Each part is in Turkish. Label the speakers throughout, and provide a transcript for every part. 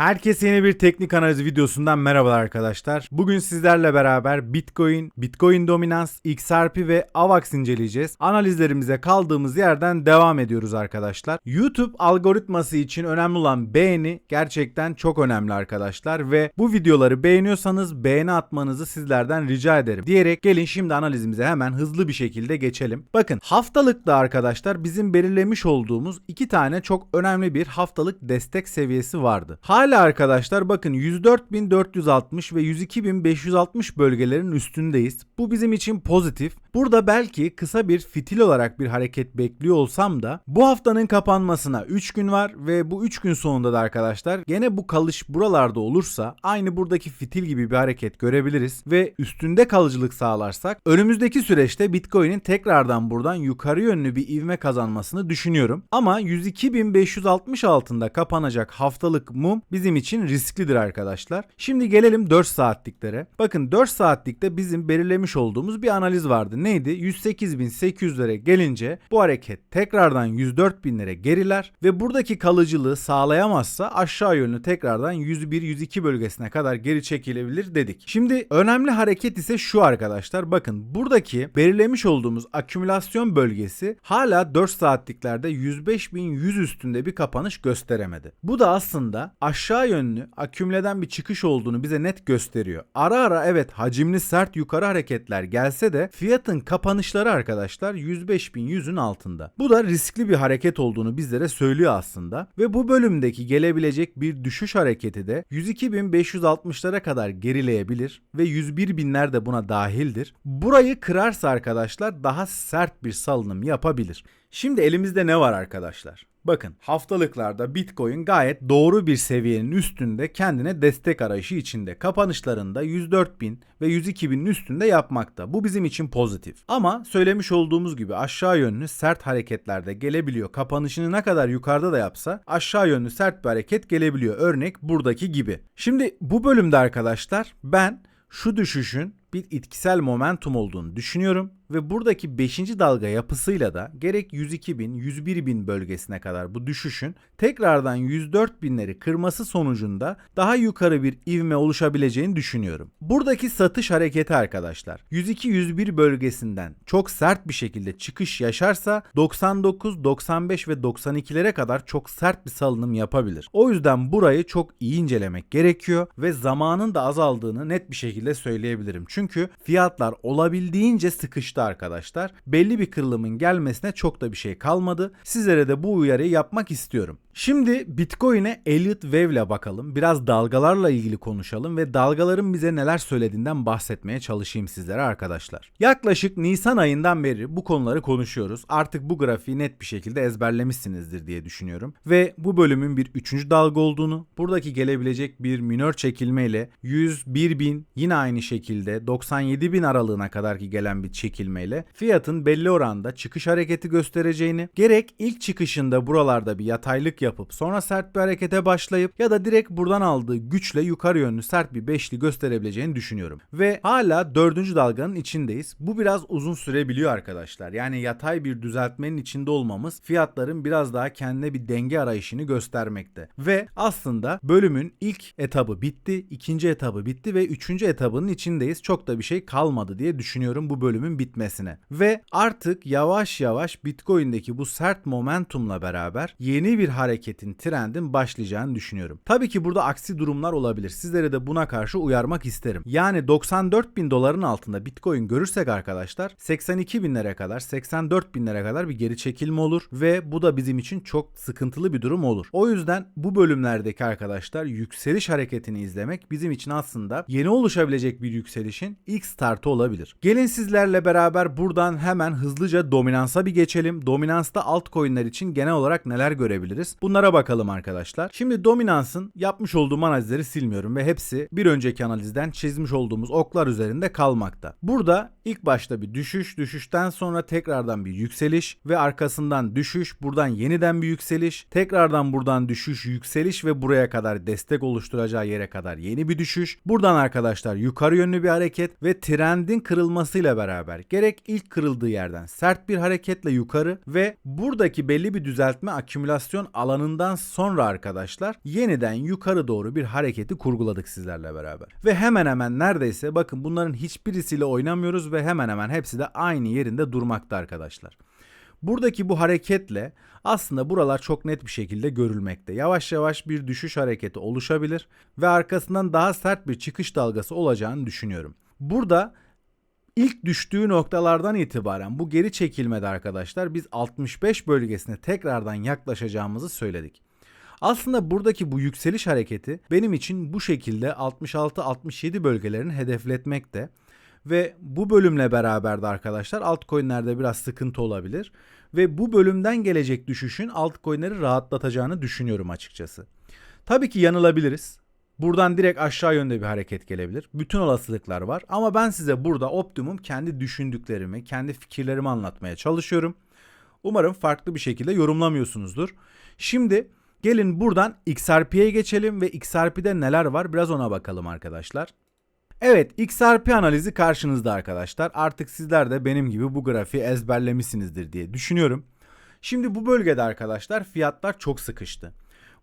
Speaker 1: Herkese yeni bir teknik analiz videosundan merhabalar arkadaşlar. Bugün sizlerle beraber Bitcoin, Bitcoin dominans, XRP ve AVAX inceleyeceğiz. Analizlerimize kaldığımız yerden devam ediyoruz arkadaşlar. YouTube algoritması için önemli olan beğeni gerçekten çok önemli arkadaşlar ve bu videoları beğeniyorsanız beğeni atmanızı sizlerden rica ederim. Diyerek gelin şimdi analizimize hemen hızlı bir şekilde geçelim. Bakın haftalıkta arkadaşlar bizim belirlemiş olduğumuz iki tane çok önemli bir haftalık destek seviyesi vardı. Hala arkadaşlar bakın 104.460 ve 102.560 bölgelerin üstündeyiz. Bu bizim için pozitif. Burada belki kısa bir fitil olarak bir hareket bekliyor olsam da bu haftanın kapanmasına 3 gün var ve bu 3 gün sonunda da arkadaşlar gene bu kalış buralarda olursa aynı buradaki fitil gibi bir hareket görebiliriz ve üstünde kalıcılık sağlarsak önümüzdeki süreçte Bitcoin'in tekrardan buradan yukarı yönlü bir ivme kazanmasını düşünüyorum. Ama 102.560 altında kapanacak haftalık mum bizim için risklidir arkadaşlar. Şimdi gelelim 4 saatliklere. Bakın 4 saatlikte bizim belirlemiş olduğumuz bir analiz vardı. Neydi? 108.800'lere gelince bu hareket tekrardan 104.000'lere geriler ve buradaki kalıcılığı sağlayamazsa aşağı yönlü tekrardan 101-102 bölgesine kadar geri çekilebilir dedik. Şimdi önemli hareket ise şu arkadaşlar. Bakın buradaki belirlemiş olduğumuz akümülasyon bölgesi hala 4 saatliklerde 105.100 üstünde bir kapanış gösteremedi. Bu da aslında aşağı yönlü akümüleden bir çıkış olduğunu bize net gösteriyor. Ara ara evet hacimli sert yukarı hareketler gelse de fiyatın kapanışları arkadaşlar 105.100'ün altında. Bu da riskli bir hareket olduğunu bizlere söylüyor aslında ve bu bölümdeki gelebilecek bir düşüş hareketi de 102.560'lara kadar gerileyebilir ve 101.000'ler de buna dahildir. Burayı kırarsa arkadaşlar daha sert bir salınım yapabilir. Şimdi elimizde ne var arkadaşlar? Bakın haftalıklarda Bitcoin gayet doğru bir seviyenin üstünde kendine destek arayışı içinde. Kapanışlarında 104.000 ve 102.000'in üstünde yapmakta. Bu bizim için pozitif. Ama söylemiş olduğumuz gibi aşağı yönlü sert hareketlerde gelebiliyor. Kapanışını ne kadar yukarıda da yapsa aşağı yönlü sert bir hareket gelebiliyor. Örnek buradaki gibi. Şimdi bu bölümde arkadaşlar ben şu düşüşün bir itkisel momentum olduğunu düşünüyorum ve buradaki 5. dalga yapısıyla da gerek 102.000, 101.000 bölgesine kadar bu düşüşün tekrardan 104.000'leri kırması sonucunda daha yukarı bir ivme oluşabileceğini düşünüyorum. Buradaki satış hareketi arkadaşlar 102-101 bölgesinden çok sert bir şekilde çıkış yaşarsa 99, 95 ve 92'lere kadar çok sert bir salınım yapabilir. O yüzden burayı çok iyi incelemek gerekiyor ve zamanın da azaldığını net bir şekilde söyleyebilirim. Çünkü fiyatlar olabildiğince sıkıştı arkadaşlar. Belli bir kırılımın gelmesine çok da bir şey kalmadı. Sizlere de bu uyarıyı yapmak istiyorum. Şimdi Bitcoin'e Elliott Wave ile bakalım. Biraz dalgalarla ilgili konuşalım ve dalgaların bize neler söylediğinden bahsetmeye çalışayım sizlere arkadaşlar. Yaklaşık Nisan ayından beri bu konuları konuşuyoruz. Artık bu grafiği net bir şekilde ezberlemişsinizdir diye düşünüyorum. Ve bu bölümün bir üçüncü dalga olduğunu, buradaki gelebilecek bir minör çekilme ile 101 bin yine aynı şekilde 97 bin aralığına kadar ki gelen bir çekilmeyle fiyatın belli oranda çıkış hareketi göstereceğini, gerek ilk çıkışında buralarda bir yataylık yapıp sonra sert bir harekete başlayıp ya da direkt buradan aldığı güçle yukarı yönlü sert bir beşli gösterebileceğini düşünüyorum. Ve hala dördüncü dalganın içindeyiz. Bu biraz uzun sürebiliyor arkadaşlar. Yani yatay bir düzeltmenin içinde olmamız fiyatların biraz daha kendine bir denge arayışını göstermekte. Ve aslında bölümün ilk etabı bitti, ikinci etabı bitti ve üçüncü etabının içindeyiz. Çok da bir şey kalmadı diye düşünüyorum bu bölümün bitmesine. Ve artık yavaş yavaş Bitcoin'deki bu sert momentumla beraber yeni bir hareketin, trendin başlayacağını düşünüyorum. Tabii ki burada aksi durumlar olabilir. Sizlere de buna karşı uyarmak isterim. Yani 94 bin doların altında Bitcoin görürsek arkadaşlar 82 binlere kadar, 84 binlere kadar bir geri çekilme olur ve bu da bizim için çok sıkıntılı bir durum olur. O yüzden bu bölümlerdeki arkadaşlar yükseliş hareketini izlemek bizim için aslında yeni oluşabilecek bir yükselişin ilk startı olabilir. Gelin sizlerle beraber buradan hemen hızlıca dominansa bir geçelim. Dominansta altcoin'ler için genel olarak neler görebiliriz? Bunlara bakalım arkadaşlar. Şimdi dominansın yapmış olduğum analizleri silmiyorum ve hepsi bir önceki analizden çizmiş olduğumuz oklar üzerinde kalmakta. Burada ilk başta bir düşüş, düşüşten sonra tekrardan bir yükseliş ve arkasından düşüş, buradan yeniden bir yükseliş, tekrardan buradan düşüş, yükseliş ve buraya kadar destek oluşturacağı yere kadar yeni bir düşüş. Buradan arkadaşlar yukarı yönlü bir hareket ve trendin kırılmasıyla beraber gerek ilk kırıldığı yerden sert bir hareketle yukarı ve buradaki belli bir düzeltme akümülasyon alanından sonra arkadaşlar yeniden yukarı doğru bir hareketi kurguladık sizlerle beraber. Ve hemen hemen neredeyse bakın bunların hiçbirisiyle oynamıyoruz ve hemen hemen hepsi de aynı yerinde durmakta arkadaşlar. Buradaki bu hareketle aslında buralar çok net bir şekilde görülmekte. Yavaş yavaş bir düşüş hareketi oluşabilir ve arkasından daha sert bir çıkış dalgası olacağını düşünüyorum. Burada ilk düştüğü noktalardan itibaren bu geri çekilmede arkadaşlar biz 65 bölgesine tekrardan yaklaşacağımızı söyledik. Aslında buradaki bu yükseliş hareketi benim için bu şekilde 66-67 bölgelerini hedefletmekte. Ve bu bölümle beraber de arkadaşlar altcoin'lerde biraz sıkıntı olabilir. Ve bu bölümden gelecek düşüşün altcoin'leri rahatlatacağını düşünüyorum açıkçası. Tabii ki yanılabiliriz. Buradan direkt aşağı yönde bir hareket gelebilir. Bütün olasılıklar var ama ben size burada optimum kendi düşündüklerimi, kendi fikirlerimi anlatmaya çalışıyorum. Umarım farklı bir şekilde yorumlamıyorsunuzdur. Şimdi gelin buradan XRP'ye geçelim ve XRP'de neler var biraz ona bakalım arkadaşlar. Evet XRP analizi karşınızda arkadaşlar. Artık sizler de benim gibi bu grafiği ezberlemişsinizdir diye düşünüyorum. Şimdi bu bölgede arkadaşlar fiyatlar çok sıkıştı.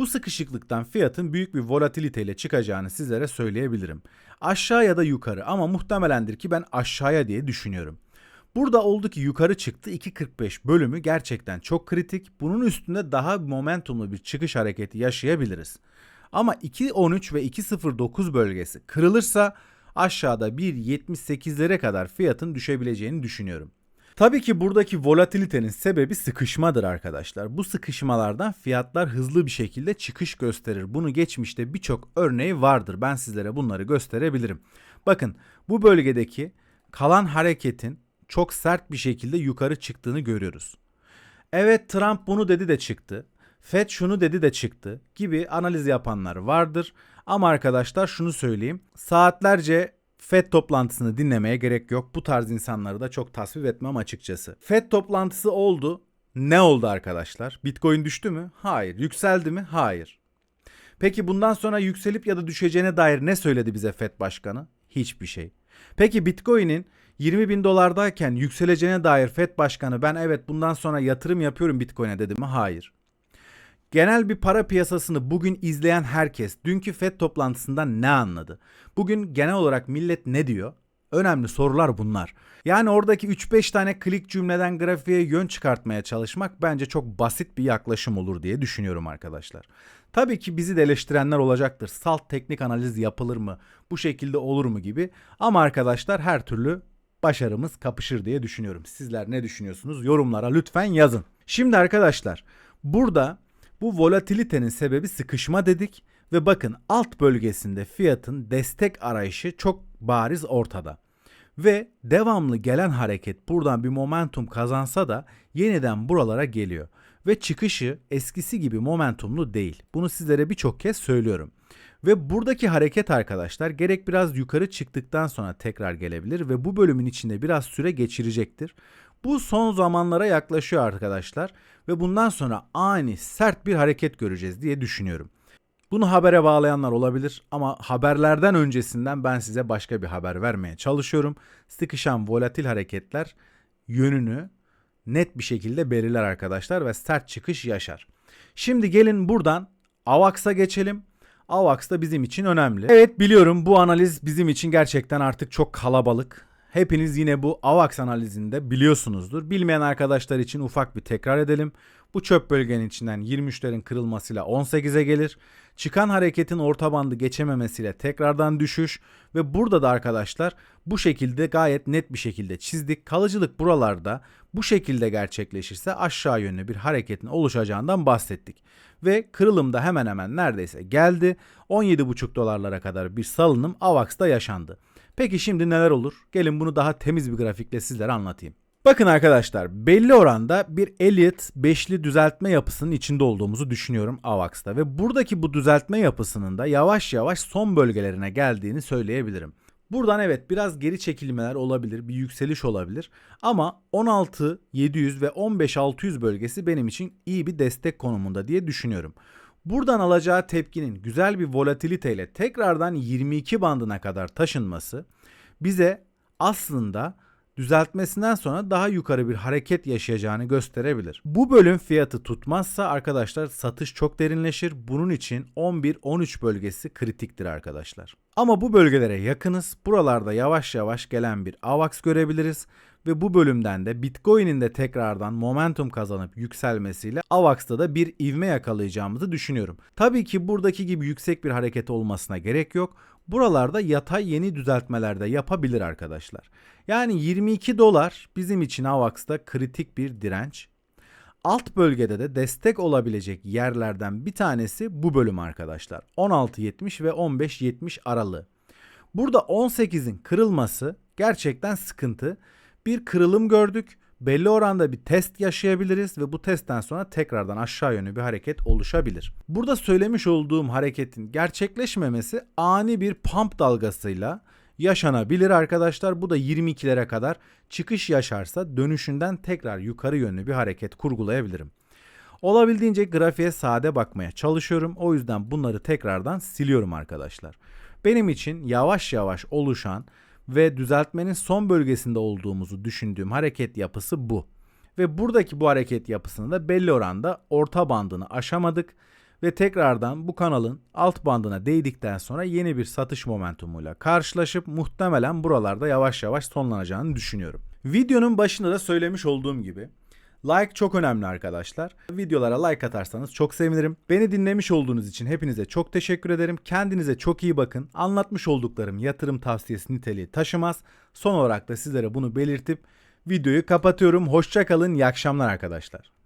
Speaker 1: Bu sıkışıklıktan fiyatın büyük bir volatiliteyle çıkacağını sizlere söyleyebilirim. Aşağı ya da yukarı ama muhtemelendir ki ben aşağıya diye düşünüyorum. Burada oldu ki yukarı çıktı 2.45 bölümü gerçekten çok kritik. Bunun üstünde daha momentumlu bir çıkış hareketi yaşayabiliriz. Ama 2.13 ve 2.09 bölgesi kırılırsa aşağıda 1.78'lere kadar fiyatın düşebileceğini düşünüyorum. Tabii ki buradaki volatilitenin sebebi sıkışmadır arkadaşlar. Bu sıkışmalardan fiyatlar hızlı bir şekilde çıkış gösterir. Bunu geçmişte birçok örneği vardır. Ben sizlere bunları gösterebilirim. Bakın bu bölgedeki kalan hareketin çok sert bir şekilde yukarı çıktığını görüyoruz. Evet Trump bunu dedi de çıktı. Fed şunu dedi de çıktı gibi analiz yapanlar vardır. Ama arkadaşlar şunu söyleyeyim. Saatlerce FED toplantısını dinlemeye gerek yok. Bu tarz insanları da çok tasvip etmem açıkçası. FED toplantısı oldu. Ne oldu arkadaşlar? Bitcoin düştü mü? Hayır. Yükseldi mi? Hayır. Peki bundan sonra yükselip ya da düşeceğine dair ne söyledi bize FED başkanı? Hiçbir şey. Peki Bitcoin'in 20 bin dolardayken yükseleceğine dair FED başkanı ben evet bundan sonra yatırım yapıyorum Bitcoin'e dedi mi? Hayır. Genel bir para piyasasını bugün izleyen herkes dünkü FED toplantısından ne anladı? Bugün genel olarak millet ne diyor? Önemli sorular bunlar. Yani oradaki 3-5 tane klik cümleden grafiğe yön çıkartmaya çalışmak bence çok basit bir yaklaşım olur diye düşünüyorum arkadaşlar. Tabii ki bizi de eleştirenler olacaktır. Salt teknik analiz yapılır mı? Bu şekilde olur mu gibi. Ama arkadaşlar her türlü başarımız kapışır diye düşünüyorum. Sizler ne düşünüyorsunuz? Yorumlara lütfen yazın. Şimdi arkadaşlar burada bu volatilitenin sebebi sıkışma dedik ve bakın alt bölgesinde fiyatın destek arayışı çok bariz ortada. Ve devamlı gelen hareket buradan bir momentum kazansa da yeniden buralara geliyor. Ve çıkışı eskisi gibi momentumlu değil. Bunu sizlere birçok kez söylüyorum. Ve buradaki hareket arkadaşlar gerek biraz yukarı çıktıktan sonra tekrar gelebilir ve bu bölümün içinde biraz süre geçirecektir. Bu son zamanlara yaklaşıyor arkadaşlar ve bundan sonra ani sert bir hareket göreceğiz diye düşünüyorum. Bunu habere bağlayanlar olabilir ama haberlerden öncesinden ben size başka bir haber vermeye çalışıyorum. Sıkışan volatil hareketler yönünü net bir şekilde belirler arkadaşlar ve sert çıkış yaşar. Şimdi gelin buradan AVAX'a geçelim. AVAX da bizim için önemli. Evet biliyorum bu analiz bizim için gerçekten artık çok kalabalık. Hepiniz yine bu AVAX analizinde biliyorsunuzdur. Bilmeyen arkadaşlar için ufak bir tekrar edelim. Bu çöp bölgenin içinden 23'lerin kırılmasıyla 18'e gelir. Çıkan hareketin orta bandı geçememesiyle tekrardan düşüş ve burada da arkadaşlar bu şekilde gayet net bir şekilde çizdik. Kalıcılık buralarda bu şekilde gerçekleşirse aşağı yönlü bir hareketin oluşacağından bahsettik. Ve kırılım da hemen hemen neredeyse geldi. 17,5 dolarlara kadar bir salınım AVAX'ta yaşandı. Peki şimdi neler olur? Gelin bunu daha temiz bir grafikle sizlere anlatayım. Bakın arkadaşlar belli oranda bir Elliott beşli düzeltme yapısının içinde olduğumuzu düşünüyorum AVAX'ta ve buradaki bu düzeltme yapısının da yavaş yavaş son bölgelerine geldiğini söyleyebilirim. Buradan evet biraz geri çekilmeler olabilir, bir yükseliş olabilir ama 16.700 ve 15.600 bölgesi benim için iyi bir destek konumunda diye düşünüyorum. Buradan alacağı tepkinin güzel bir volatiliteyle tekrardan 22 bandına kadar taşınması bize aslında düzeltmesinden sonra daha yukarı bir hareket yaşayacağını gösterebilir. Bu bölüm fiyatı tutmazsa arkadaşlar satış çok derinleşir. Bunun için 11-13 bölgesi kritiktir arkadaşlar. Ama bu bölgelere yakınız. Buralarda yavaş yavaş gelen bir AVAX görebiliriz ve bu bölümden de Bitcoin'in de tekrardan momentum kazanıp yükselmesiyle AVAX'ta da bir ivme yakalayacağımızı düşünüyorum. Tabii ki buradaki gibi yüksek bir hareket olmasına gerek yok. Buralarda yatay yeni düzeltmeler de yapabilir arkadaşlar. Yani 22 dolar bizim için AVAX'ta kritik bir direnç. Alt bölgede de destek olabilecek yerlerden bir tanesi bu bölüm arkadaşlar. 16.70 ve 15.70 aralığı. Burada 18'in kırılması gerçekten sıkıntı. Bir kırılım gördük. Belli oranda bir test yaşayabiliriz ve bu testten sonra tekrardan aşağı yönlü bir hareket oluşabilir. Burada söylemiş olduğum hareketin gerçekleşmemesi ani bir pump dalgasıyla yaşanabilir arkadaşlar. Bu da 22'lere kadar çıkış yaşarsa dönüşünden tekrar yukarı yönlü bir hareket kurgulayabilirim. Olabildiğince grafiğe sade bakmaya çalışıyorum. O yüzden bunları tekrardan siliyorum arkadaşlar. Benim için yavaş yavaş oluşan ve düzeltmenin son bölgesinde olduğumuzu düşündüğüm hareket yapısı bu. Ve buradaki bu hareket yapısını da belli oranda orta bandını aşamadık ve tekrardan bu kanalın alt bandına değdikten sonra yeni bir satış momentumuyla karşılaşıp muhtemelen buralarda yavaş yavaş sonlanacağını düşünüyorum. Videonun başında da söylemiş olduğum gibi Like çok önemli arkadaşlar. Videolara like atarsanız çok sevinirim. Beni dinlemiş olduğunuz için hepinize çok teşekkür ederim. Kendinize çok iyi bakın. Anlatmış olduklarım yatırım tavsiyesi niteliği taşımaz. Son olarak da sizlere bunu belirtip videoyu kapatıyorum. Hoşçakalın. İyi akşamlar arkadaşlar.